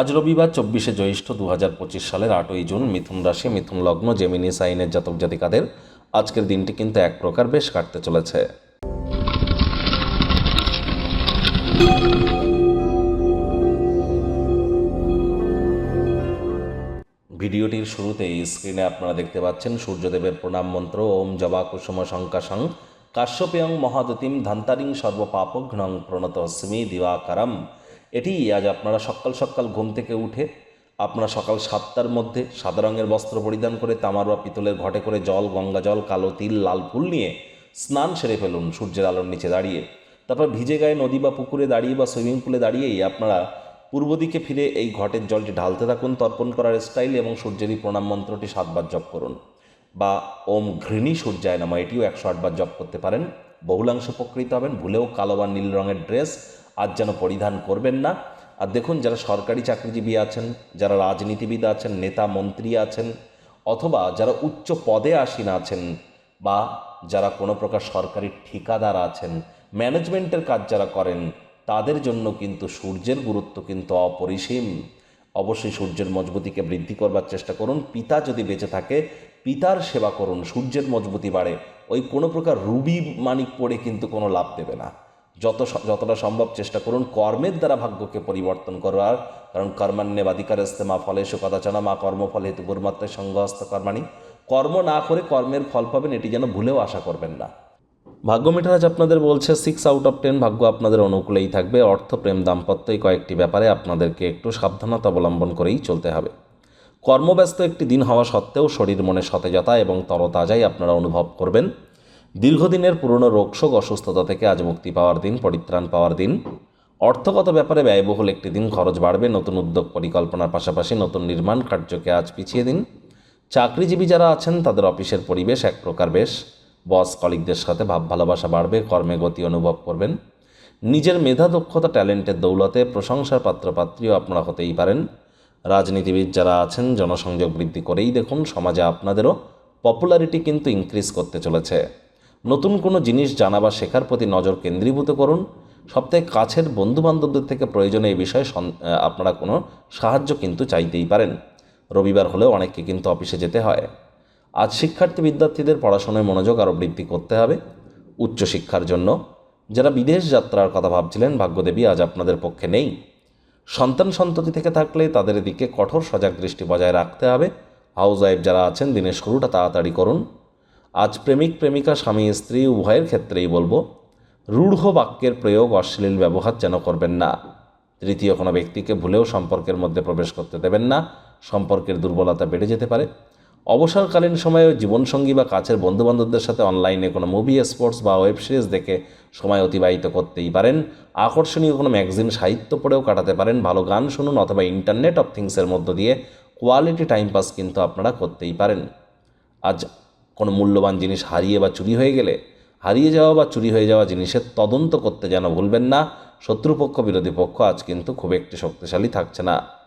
আজ রবিবার চব্বিশে জ্যৈষ্ঠ দু হাজার পঁচিশ সালের আটই জুন মিথুন রাশি, মিথুন লগ্ন, জেমিনি সাইনের জাতক জাতিকাদের আজকের দিনটি কিন্তু এক প্রকার বেশ কাটতে চলেছে। ভিডিওটির শুরুতেই স্ক্রিনে আপনারা দেখতে পাচ্ছেন সূর্যদেবের প্রণাম মন্ত্র, ওম জবা কুসুম শঙ্কাশং, কাশ্যপেয়ং মহাদতিম ধান্তারিং সর্বপাপঘ্নং প্রণত অস্মি দিবাকারম। এটি আজ আপনারা সকাল সকাল ঘুম থেকে উঠে আপনারা সকাল সাতটার মধ্যে সাদা রঙের বস্ত্র পরিধান করে তামার বা পিতলের ঘটে করে জল, গঙ্গা জল, কালো তিল, লাল ফুল নিয়ে স্নান সেরে ফেলুন সূর্যের আলোর নিচে দাঁড়িয়ে। তারপর ভিজে গায়ে নদী বা পুকুরে দাঁড়িয়ে বা সুইমিং পুলে দাঁড়িয়েই আপনারা পূর্ব দিকে ফিরে এই ঘটের জলটি ঢালতে থাকুন, তর্পণ করার স্টাইল এবং সূর্যেরই প্রণাম মন্ত্রটি সাতবার জপ করুন। বা ওম ঘৃণী সূর্যায় নামা, এটিও একশো আটবার জপ করতে পারেন। বহুলাংশ উপকৃত হবেন, ভুলেও কালো বা নীল রঙের ড্রেস আজ যেন পরিধান করবেন না। আর দেখুন, যারা সরকারি চাকরিজীবী আছেন, যারা রাজনীতিবিদ আছেন, নেতা, মন্ত্রী আছেন, অথবা যারা উচ্চ পদে আসীন আছেন, বা যারা কোনো প্রকার সরকারি ঠিকাদার আছেন, ম্যানেজমেন্টের কাজ যারা করেন, তাদের জন্য কিন্তু সূর্যের গুরুত্ব কিন্তু অপরিসীম। অবশ্যই সূর্যের মজবুতিকে বৃদ্ধি করবার চেষ্টা করুন। পিতা যদি বেঁচে থাকে, পিতার সেবা করুন। সূর্যের মজবুতি বাড়ে। ওই কোনো প্রকার রুবি মানিক পড়ে কিন্তু কোনো লাভ দেবে না। যত যতটা সম্ভব চেষ্টা করুন, কর্মের দ্বারা ভাগ্যকে পরিবর্তন করার কারণ কর্মান্যে বাদিকার মা ফলেশু কদাচনা মা কর্মফল হেতু গুরুমাত্রায় সঙ্গহস্ত কর্মাণী। কর্ম না করে কর্মের ফল পাবেন, এটি যেন ভুলেও আশা করবেন না। ভাগ্য মিটার আজ আপনাদের বলছে সিক্স আউট অফ টেন ভাগ্য আপনাদের অনুকূলেই থাকবে। অর্থ, প্রেম দাম্পত্য এই কয়েকটি ব্যাপারে আপনাদেরকে একটু সাবধানতা অবলম্বন করেই চলতে হবে। কর্মব্যস্ত একটি দিন হওয়া সত্ত্বেও শরীর মনে সতেজতা এবং তরতাজাই আপনারা অনুভব করবেন। দীর্ঘদিনের পুরনো রোগশোক অসুস্থতা থেকে আজ মুক্তি পাওয়ার দিন, পরিত্রাণ পাওয়ার দিন। অর্থগত ব্যাপারে ব্যয়বহুল একটি দিন, খরচ বাড়বে, নতুন উদ্যোগ পরিকল্পনার পাশাপাশি নতুন নির্মাণ কার্যকে আজ পিছিয়ে দিন। চাকরিজীবী যারা আছেন, তাদের অফিসের পরিবেশ এক প্রকার বেশ। বস, কলিগদের সাথে ভাব ভালোবাসা বাড়বে, কর্মে গতি অনুভব করবেন। নিজের মেধা, দক্ষতা, ট্যালেন্টের দৌলতে প্রশংসার পাত্রপাত্রীও আপনারা হতেই পারেন। রাজনীতিবিদ যারা আছেন, জনসংযোগ বৃদ্ধি করেই দেখুন, সমাজে আপনাদেরও পপুলারিটি কিন্তু ইনক্রিজ করতে চলেছে। নতুন কোনো জিনিস জানা বা শেখার প্রতি নজর কেন্দ্রীভূত করুন। সবথেকে কাছের বন্ধুবান্ধবদের থেকে প্রয়োজনে এই বিষয়ে আপনারা কোনো সাহায্য কিন্তু চাইতেই পারেন। রবিবার হলেও অনেককে কিন্তু অফিসে যেতে হয়। আজ শিক্ষার্থী বিদ্যার্থীদের পড়াশোনায় মনোযোগ আরও বৃদ্ধি করতে হবে। উচ্চশিক্ষার জন্য। যারা বিদেশ যাত্রার কথা ভাবছিলেন, ভাগ্যদেবী আজ আপনাদের পক্ষে নেই। সন্তান সন্ততি থেকে থাকলে তাদের দিকে কঠোর সজাগ দৃষ্টি বজায় রাখতে হবে। হাউস ওয়াইফ যারা আছেন, দিনের শুরুটা তাড়াতাড়ি করুন। আজ প্রেমিক প্রেমিকা স্বামী স্ত্রী উভয়ের ক্ষেত্রেই বলব, রূঢ় বাক্যের প্রয়োগ অশ্লীল ব্যবহার যেন করবেন না। তৃতীয় কোনো ব্যক্তিকে ভুলেও সম্পর্কের মধ্যে প্রবেশ করতে দেবেন না, সম্পর্কের দুর্বলতা বেড়ে যেতে পারে। অবসরকালীন সময়ে জীবনসঙ্গী বা কাছের বন্ধুবান্ধবদের সাথে অনলাইনে কোনো মুভি, স্পোর্টস বা ওয়েব সিরিজ দেখে সময় অতিবাহিত করতেই পারেন। আকর্ষণীয় কোনো ম্যাগজিন, সাহিত্য পড়েও কাটাতে পারেন। ভালো গান শুনুন অথবা ইন্টারনেট অফ থিংসের মধ্য দিয়ে কোয়ালিটি টাইম পাস কিন্তু আপনারা করতেই পারেন। আজ কোনো মূল্যবান জিনিস হারিয়ে বা চুরি হয়ে গেলে, হারিয়ে যাওয়া বা চুরি হয়ে যাওয়া জিনিসের তদন্ত করতে যেন ভুলবেন না। শত্রুপক্ষ, বিরোধী পক্ষ আজ কিন্তু খুব একটি শক্তিশালী থাকছে না।